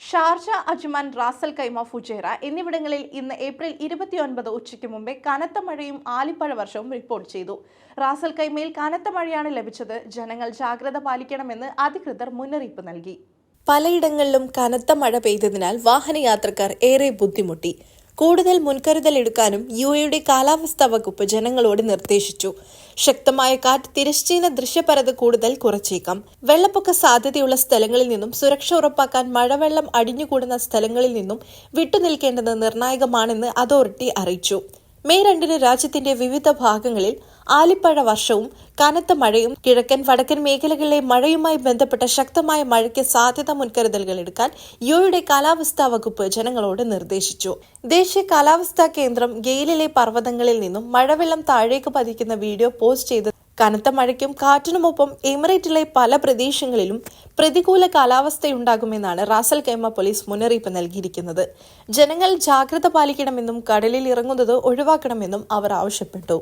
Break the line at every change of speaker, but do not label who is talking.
Sharjah Ajman Ras al Khaimah Fujairah എന്നിവിടങ്ങളിൽ ഇന്ന് April ഇരുപത്തിയൊൻപത് ഉച്ചയ്ക്ക് മുമ്പേ കനത്ത മഴയും ആലിപ്പഴ വർഷവും റിപ്പോർട്ട് ചെയ്തു. റാസൽ കൈമയിൽ കനത്ത മഴയാണ് ലഭിച്ചത്. ജനങ്ങൾ ജാഗ്രത പാലിക്കണമെന്ന് അധികൃതർ മുന്നറിയിപ്പ് നൽകി.
പലയിടങ്ങളിലും കനത്ത മഴ പെയ്തതിനാൽ വാഹനയാത്രക്കാർ ഏറെ ബുദ്ധിമുട്ടി. കൂടുതൽ മുൻകരുതൽ എടുക്കാനും യു എയുടെ കാലാവസ്ഥാ വകുപ്പ് ജനങ്ങളോട് നിർദ്ദേശിച്ചു. ശക്തമായ കാറ്റ് തിരശ്ചീന ദൃശ്യപരത കൂടുതൽ കുറച്ചേക്കാം. വെള്ളപ്പൊക്ക സാധ്യതയുള്ള സ്ഥലങ്ങളിൽ നിന്നും സുരക്ഷ ഉറപ്പാക്കാൻ മഴവെള്ളം അടിഞ്ഞുകൂടുന്ന സ്ഥലങ്ങളിൽ നിന്നും വിട്ടുനിൽക്കേണ്ടത് നിർണായകമാണെന്ന് അതോറിറ്റി അറിയിച്ചു. മെയ് രണ്ടിന് രാജ്യത്തിന്റെ വിവിധ ഭാഗങ്ങളിൽ ആലിപ്പഴ വർഷവും കനത്ത മഴയും കിഴക്കൻ വടക്കൻ മേഖലകളിലെ മഴയുമായി ബന്ധപ്പെട്ട ശക്തമായ മഴയ്ക്ക് സാധ്യത മുൻകരുതലുകൾ എടുക്കാൻ യുയുടെ കാലാവസ്ഥാ വകുപ്പ് ജനങ്ങളോട് നിർദ്ദേശിച്ചു. ദേശീയ കാലാവസ്ഥാ കേന്ദ്രം ഗെയിലിലെ പർവതങ്ങളിൽ നിന്നും മഴവെള്ളം താഴേക്ക് പതിക്കുന്ന വീഡിയോ പോസ്റ്റ് ചെയ്ത് കനത്ത മഴയ്ക്കും കാറ്റിനുമൊപ്പം എമിറേറ്റിലെ പല പ്രദേശങ്ങളിലും പ്രതികൂല കാലാവസ്ഥയുണ്ടാകുമെന്നാണ് റാസൽ കേമ പോലീസ് മുന്നറിയിപ്പ് നൽകിയിരിക്കുന്നത്. ജനങ്ങൾ ജാഗ്രത പാലിക്കണമെന്നും കടലിൽ ഇറങ്ങുന്നത് ഒഴിവാക്കണമെന്നും അവർ ആവശ്യപ്പെട്ടു.